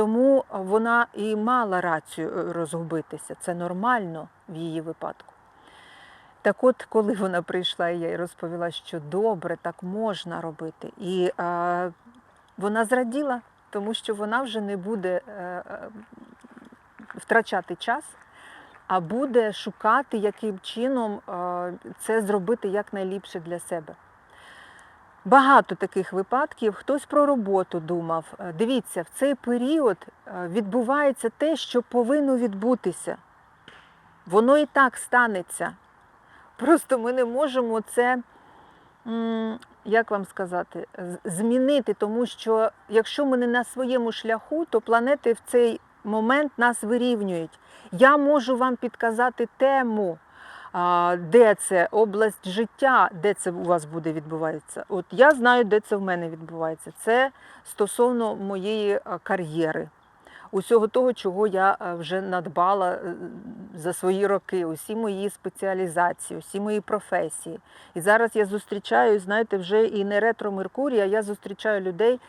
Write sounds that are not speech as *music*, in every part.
Тому вона і мала рацію е, розгубитися. Це нормально в її випадку. Так от, коли вона прийшла, я їй розповіла, що добре, так можна робити. І е, вона зраділа, тому що вона вже не буде е, е, втрачати час, а буде шукати, яким чином е, це зробити якнайліпше для себе. Багато таких випадків. Хтось про роботу думав. Е, Дивіться, в цей період е, відбувається те, що повинно відбутися. Воно і так станеться. Просто ми не можемо це, як вам сказати, змінити, тому що якщо ми не на своєму шляху, то планети в цей момент нас вирівнюють. Я можу вам підказати тему, де це область життя, де це у вас буде відбуватися. От я знаю, де це в мене відбувається. Це стосовно моєї кар'єри. Усього того, чого я е, вже надбала е, за свої роки, усі мої спеціалізації, усі мої професії. І зараз я зустрічаю, знаєте, вже і не ретро Меркурія, я зустрічаю людей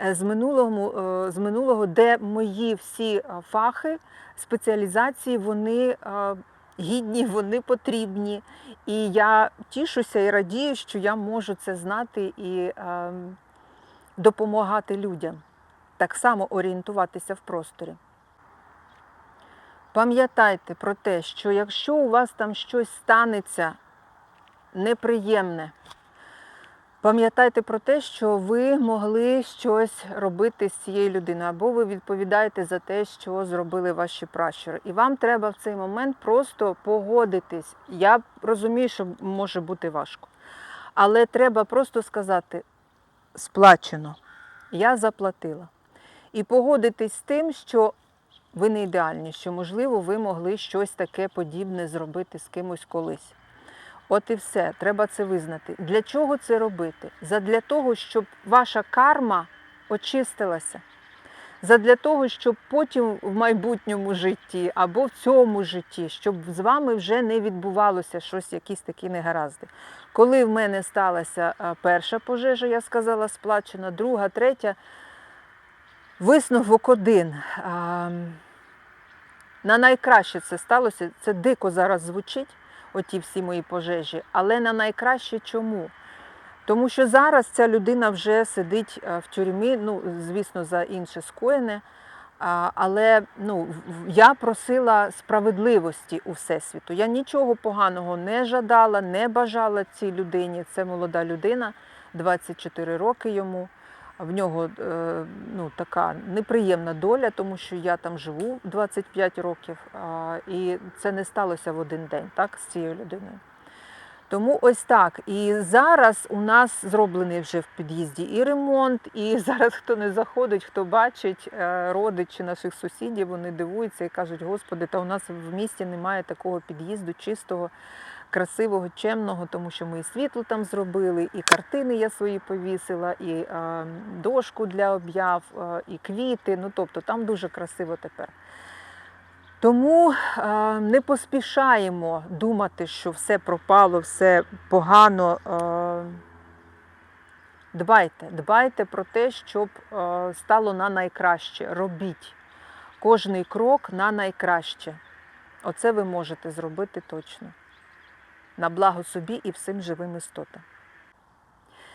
е, з минулого, е, з минулого, де мої всі е, фахи, спеціалізації, вони е, гідні, вони потрібні. І я тішуся і радію, що я можу це знати і е, допомагати людям так само орієнтуватися в просторі. Пам'ятайте про те, що якщо у вас там щось станеться неприємне, пам'ятайте про те, що ви могли щось робити з цією людиною, або ви відповідаєте за те, що зробили ваші пращури. І вам треба в цей момент просто погодитись. Я розумію, що може бути важко. Але треба просто сказати: сплачено, я заплатила. І погодитись з тим, що ви не ідеальні, що, можливо, ви могли щось таке подібне зробити з кимось колись. От і все, треба це визнати. Для чого це робити? Задля того, щоб ваша карма очистилася. Задля того, щоб потім в майбутньому житті або в цьому житті, щоб з вами вже не відбувалося щось, якісь такі негаразди. Коли в мене сталася перша пожежа, я сказала, сплачена, друга, третя, Висновок один. На найкраще це сталося. Це дико зараз звучить, оті всі мої пожежі, але на найкраще чому? Тому що зараз ця людина вже сидить е, в тюрмі, ну, звісно, за інше скоєне. Але ну, я просила справедливості у Всесвіту. Я нічого поганого не жадала, не бажала цій людині. Це молода людина, 24 роки йому. В нього е, ну, така неприємна доля, тому що я там живу 25 років, і це не сталося в один день так, з цією людиною. Тому ось так. І зараз у нас зроблений вже в під'їзді і ремонт, і *laughs* зараз хто не заходить, хто бачить е, родичі наших сусідів, вони дивуються і кажуть, господи, та у нас в місті немає такого під'їзду чистого, красивого, чемного, тому що ми і світло там зробили, і картини я свої повісила, і е, дошку для об'яв, е, і квіти. Ну тобто там дуже красиво тепер. Тому е, не поспішаємо думати, що все пропало, все погано. Е, дбайте, дбайте про те, щоб е, стало на найкраще. Робіть кожний крок на найкраще. Оце ви можете зробити точно. На благо собі і всім живим істотам.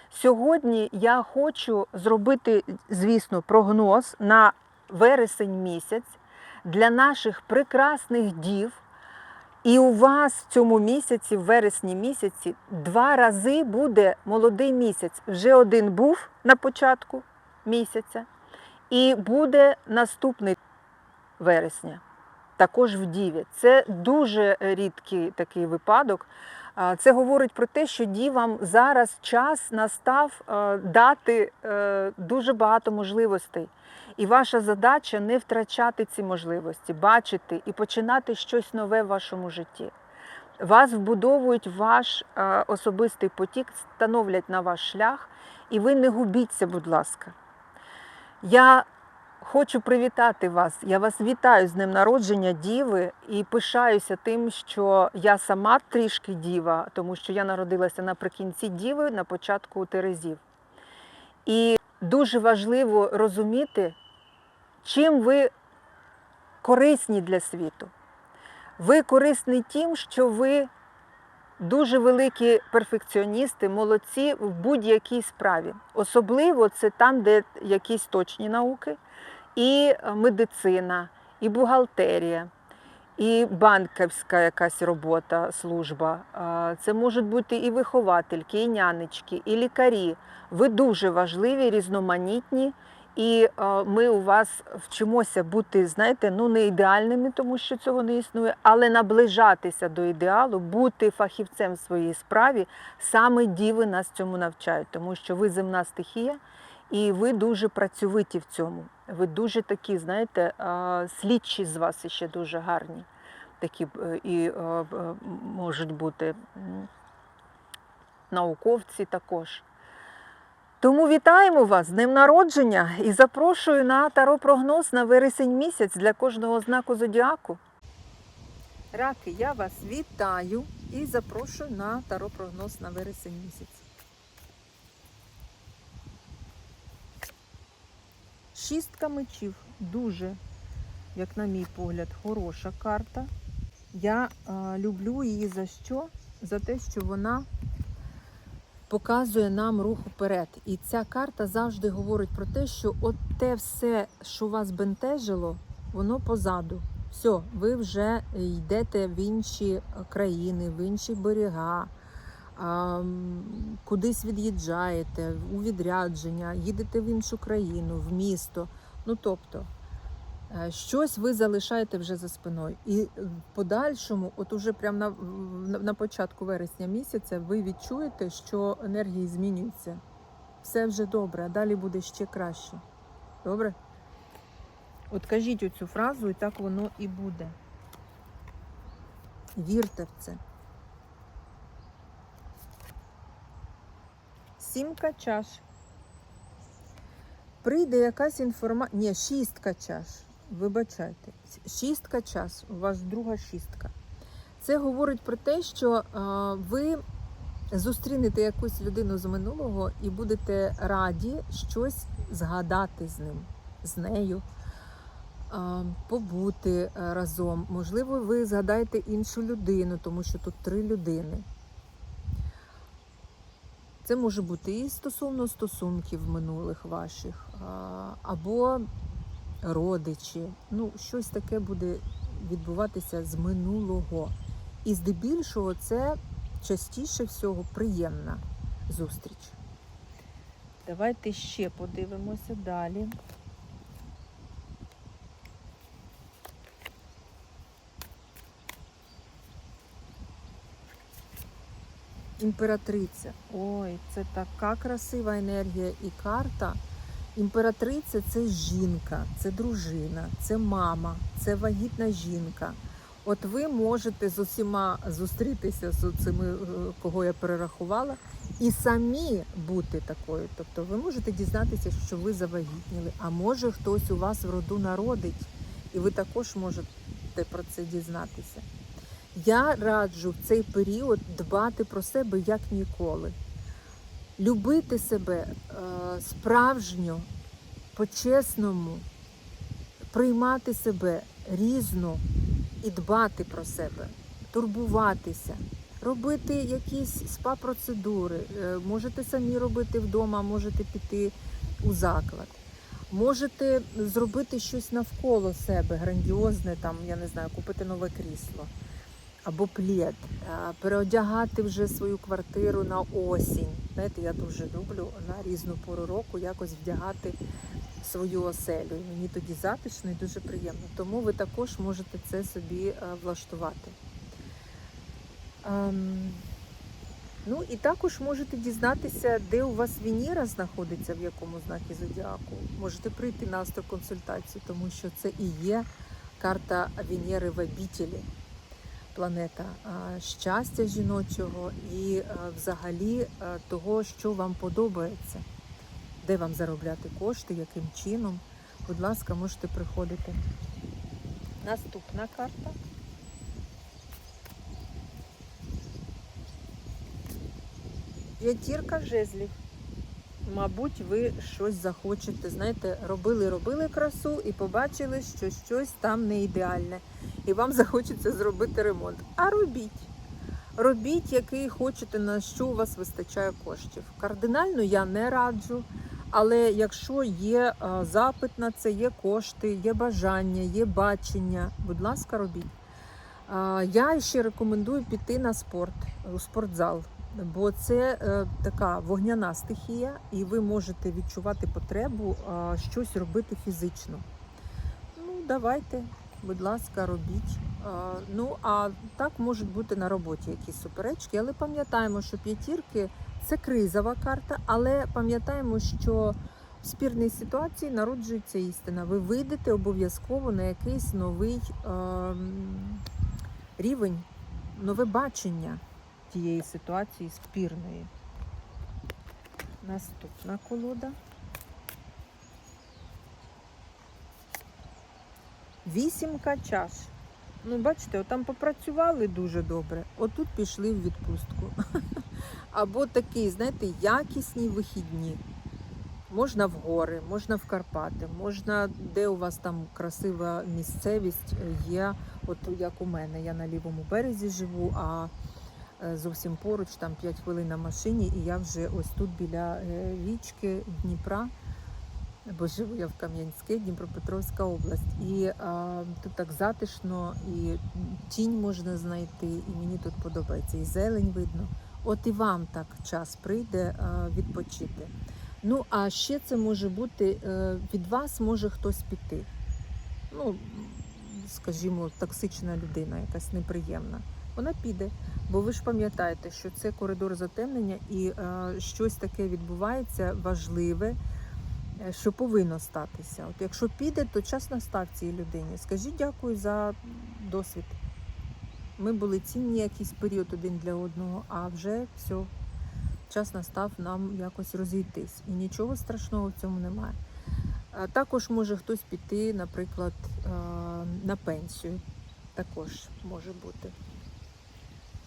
Сьогодні я хочу зробити, звісно, прогноз на вересень місяць для наших прекрасних дів, І у вас в цьому місяці, в вересні місяці, два рази буде молодий місяць. Вже один був на початку місяця, і буде наступний вересня, також в Діві. Це дуже рідкий такий випадок. Це говорить про те, що дівам зараз час настав е, дати е, дуже багато можливостей. І ваша задача не втрачати ці можливості, бачити і починати щось нове в вашому житті. Вас вбудовують ваш е, особистий потік, становлять на ваш шлях, і ви не губіться, будь ласка. Я хочу привітати вас. Я вас вітаю з днем народження Діви і пишаюся тим, що я сама трішки діва, тому що я народилася наприкінці Діви, на початку Терезів. І дуже важливо розуміти, чим ви корисні для світу. Ви корисні тим, що ви дуже великі перфекціоністи, молодці в будь-якій справі. Особливо це там, де якісь точні науки, і медицина, і бухгалтерія, і банківська якась робота, служба. Це можуть бути і виховательки, і нянечки, і лікарі. Ви дуже важливі, різноманітні. І е, ми у вас вчимося бути, знаєте, ну не ідеальними, тому що цього не існує, але наближатися до ідеалу, бути фахівцем в своїй справі, саме діви нас цьому навчають, тому що ви земна стихія, і ви дуже працьовиті в цьому. Ви дуже такі, знаєте, слідчі з вас ще дуже гарні. Такі е, і е, е, можуть бути науковці також. Тому вітаємо вас з днем народження і запрошую на таро-прогноз на вересень місяць для кожного знаку зодіаку. Раки, я вас вітаю і запрошую на таро-прогноз на вересень місяць. Шістка мечів дуже, як на мій погляд, хороша карта. Я е, люблю її за що? За те, що вона показує нам рух вперед. І ця карта завжди говорить про те, що от те все, що вас бентежило, воно позаду. Все, ви вже йдете в інші країни, в інші берега, а, кудись від'їжджаєте у відрядження, їдете в іншу країну, в місто. Ну тобто. е, Щось ви залишаєте вже за спиною. І в подальшому, от уже прямо на, на, початку вересня місяця, ви відчуєте, що енергії змінюються. Все вже добре, а далі буде ще краще. Добре? От кажіть оцю фразу, і так воно і буде. Вірте в це. Сімка чаш. Прийде якась інформація. Ні, шістка чаш. Вибачайте. Шістка час, у вас друга шістка. Це говорить про те, що а, ви зустрінете якусь людину з минулого і будете раді щось згадати з ним, з нею, а, побути разом. Можливо, ви згадаєте іншу людину, тому що тут три людини. Це може бути і стосовно стосунків минулих ваших, або родичі. Ну, щось таке буде відбуватися з минулого. І здебільшого це частіше всього приємна зустріч. Давайте ще подивимося далі. Імператриця. Ой, це така красива енергія і карта. Імператриця це жінка, це дружина, це мама, це вагітна жінка. От ви можете з усіма зустрітися з цими, е, кого я перерахувала, і самі бути такою. Тобто ви можете дізнатися, що ви завагітніли, а може хтось у вас в роду народить, і ви також можете про це дізнатися. Я раджу в цей період дбати про себе як ніколи. Любити себе е, справжньо, по-чесному, приймати себе різно і дбати про себе, турбуватися, робити якісь спа-процедури. Е, Можете самі робити вдома, можете піти у заклад. Можете зробити щось навколо себе, грандіозне, там, я не знаю, купити нове крісло. Або плід, переодягати вже свою квартиру на осінь. Знаєте, я дуже люблю на різну пору року якось вдягати свою оселю. І мені тоді затишно і дуже приємно. Тому ви також можете це собі е, влаштувати. Ем, Ну і також можете дізнатися, де у вас Венера знаходиться, в якому знакі зодіаку. Можете прийти на астроконсультацію, тому що це і є карта Венери в обітелі, планета щастя жіночого і взагалі того, що вам подобається, де вам заробляти кошти, яким чином. Будь ласка, можете приходити. Наступна карта. П'ятірка жезлів. Мабуть, ви щось захочете. Знаєте, робили, робили красу і побачили, що щось там не ідеальне. І вам захочеться зробити ремонт. А робіть. Робіть, який хочете, на що у вас вистачає коштів. Кардинально я не раджу. Але якщо є е, запит на це, є кошти, є бажання, є бачення, будь ласка, робіть. Е, Я ще рекомендую піти на спорт, у спортзал, бо це е, така вогняна стихія, і ви можете відчувати потребу щось робити фізично. Ну, давайте, будь ласка, робіть. Е, Ну, а так можуть бути на роботі якісь суперечки, але пам'ятаємо, що п'ятірки це кризова карта, але пам'ятаємо, що в спірній ситуації народжується істина. Ви вийдете обов'язково на якийсь новий ем, рівень, нове бачення тієї ситуації спірної. Наступна колода. Вісімка чаш. Ну, бачите, там попрацювали дуже добре, отут пішли в відпустку. *laughs* Або такі, знаєте, якісні вихідні. Можна в гори, можна в Карпати, можна, де у вас там красива місцевість е, є, от як у мене. Я на лівому березі живу, а е, зовсім поруч, там 5 хвилин на машині, і я вже ось тут біля е, річки Дніпра, бо живу я в Кам'янське, Дніпропетровська область. І а, тут так затишно, і тінь можна знайти, і мені тут подобається, і зелень видно. От і вам так час прийде а, відпочити. Ну, а ще це може бути е, від вас може хтось піти. Ну, скажімо, токсична людина, якась неприємна. Вона піде, бо ви ж пам'ятаєте, що це коридор затемнення і е, щось таке відбувається важливе, що повинно статися. От якщо піде, то час настав цій людині. Скажіть дякую за досвід. Ми були цінні якийсь період один для одного, а вже все час настав нам якось розійтись. І нічого страшного в цьому немає. Також може хтось піти, наприклад, е, на пенсію. Також може бути.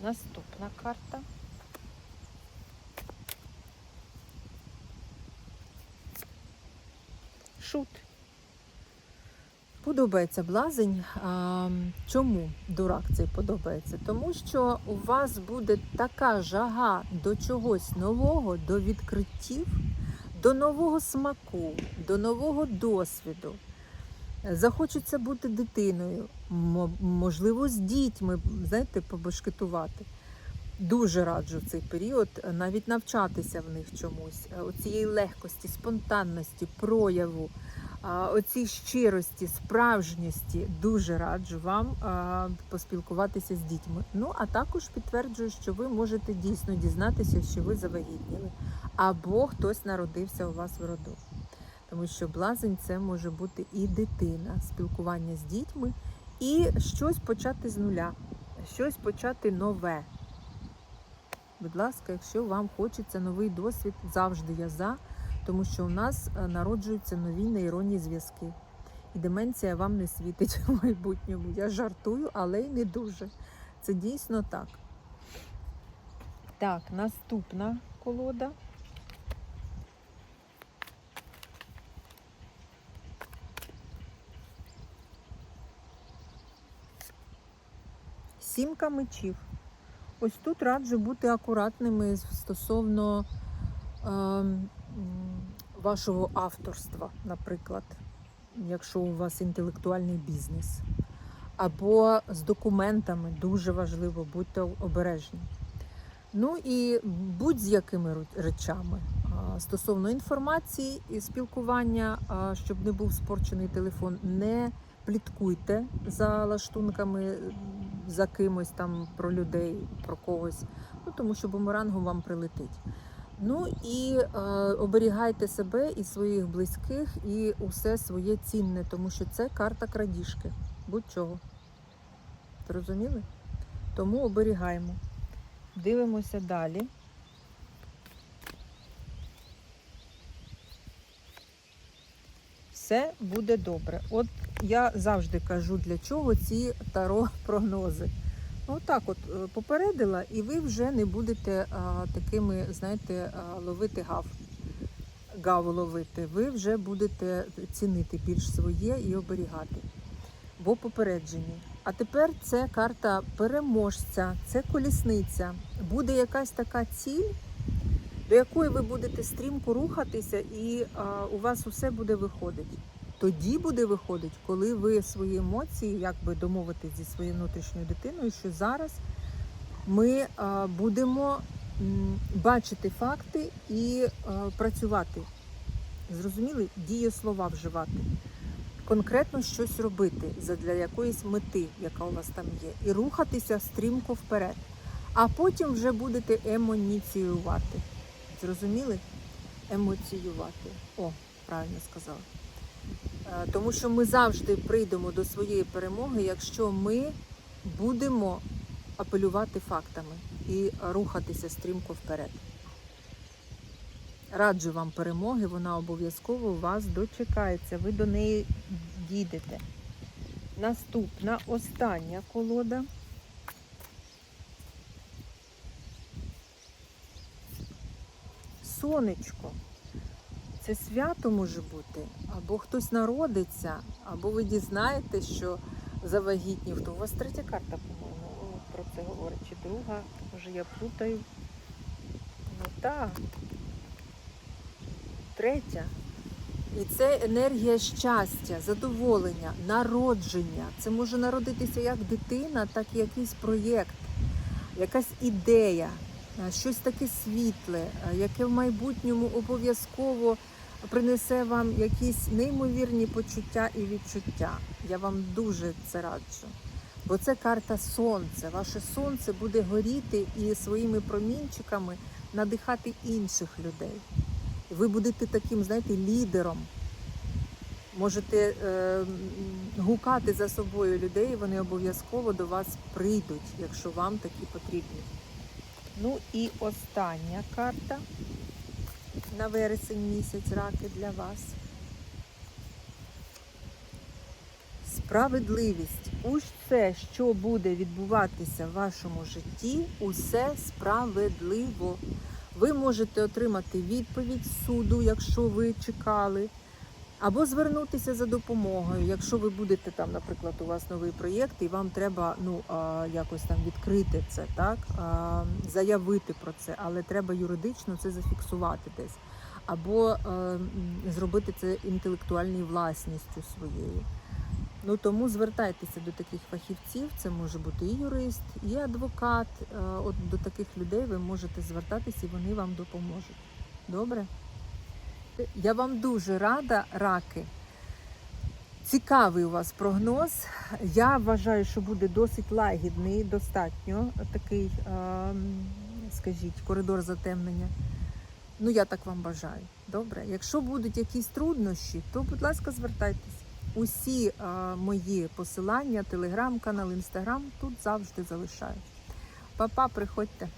Наступна карта. Шут. Подобається блазень. А, чому дурак цей подобається? Тому що у вас буде така жага до чогось нового, до відкриттів, до нового смаку, до нового досвіду. Захочеться бути дитиною, можливо, з дітьми, знаєте, побашкетувати. Дуже раджу в цей період е, навіть навчатися в них чомусь, Е, оцієї легкості, спонтанності, прояву, оцій щирості, справжністі. Дуже раджу вам поспілкуватися з дітьми. Ну а також підтверджую, що ви можете дійсно дізнатися, що ви завагітніли, або хтось народився у вас в роду. Тому що блазень це може бути і дитина, спілкування з дітьми, і щось почати з нуля, щось почати нове. Будь ласка, якщо вам хочеться новий досвід, завжди я за, тому що у нас е, народжуються нові нейронні зв'язки. І деменція вам не світить в майбутньому. Я жартую, але й не дуже. Це дійсно так. Так, наступна колода. Сімка мечів. Ось тут раджу бути акуратними стосовно е, вашого авторства, наприклад, якщо у вас інтелектуальний бізнес. або з документами. Дуже важливо, будьте обережні. Ну і будь-з якими речами стосовно інформації і спілкування, щоб не був спорчений телефон, не пліткуйте за лаштунками за кимось там про людей, про когось, ну тому що бумерангом вам прилетить. Ну і е, оберігайте себе і своїх близьких, і усе своє цінне, тому що це карта крадіжки. Будь-чого. Зрозуміли? Тому оберігаємо. Дивимося далі. Все буде добре. От я завжди кажу, для чого ці таро *laughs* прогнози. Отак от е, попередила, і ви вже не будете а, такими, знаєте, а, ловити гав, гаву ловити. Ви вже будете цінити більш своє і оберігати. Бо попереджені. А тепер це карта переможця, це колісниця. Буде якась така ціль, до якої ви будете стрімко рухатися, і а, у вас усе буде виходити. Тоді буде виходити, коли ви свої емоції, як би зі своєю внутрішньою дитиною, що зараз ми а, будемо м, бачити факти і а, працювати. Зрозуміли? Дієслова вживати. Конкретно щось робити задля якоїсь мети, яка у вас там є, і рухатися стрімко вперед. А потім вже будете емоніціювати. Зрозуміли? Емоціювати. О, правильно сказала. Е, Тому що ми завжди прийдемо до своєї перемоги, якщо ми будемо апелювати фактами і рухатися стрімко вперед. Раджу вам перемоги, вона обов'язково вас дочекається. Ви до неї дійдете. Наступна остання колода. Сонечко. Це свято може бути, або хтось народиться, або ви дізнаєтесь, що завагітнів. То у вас третя карта, по-моєму, про це говорить. Чи друга? Може я плутаю. Ну так. Третя. І це енергія щастя, задоволення, народження. Це може народитися як дитина, так і якийсь проєкт, якась ідея, щось таке світле, е, яке в майбутньому обов'язково принесе вам якісь неймовірні почуття і відчуття. Я вам дуже це раджу. Бо це карта сонця. Ваше сонце буде горіти і своїми промінчиками надихати інших людей. Ви будете таким, знаєте, лідером. Можете е, гукати за собою людей, вони обов'язково до вас прийдуть, якщо вам такі потрібні. Ну і остання карта на вересень місяць раки для вас. Справедливість. Усе, що буде відбуватися в вашому житті, усе справедливо. Ви можете отримати відповідь суду, якщо ви чекали, або звернутися за допомогою, якщо ви будете там, наприклад, у вас новий проєкт, і вам треба ну якось там відкрити це, так заявити про це, але треба юридично це зафіксувати десь, або е, зробити це інтелектуальною власністю своєю. Ну тому звертайтеся до таких фахівців. Це може бути і юрист, і адвокат. Е, От до таких людей ви можете звертатися, і вони вам допоможуть. Добре? Я вам дуже рада, раки. Цікавий у вас прогноз. Я вважаю, що буде досить лагідний, достатньо такий, скажіть, коридор затемнення. Ну, я так вам бажаю. Добре. Якщо будуть якісь труднощі, то, будь ласка, звертайтеся. Усі мої посилання, телеграм-канал, інстаграм тут завжди залишаю. Па-па, приходьте.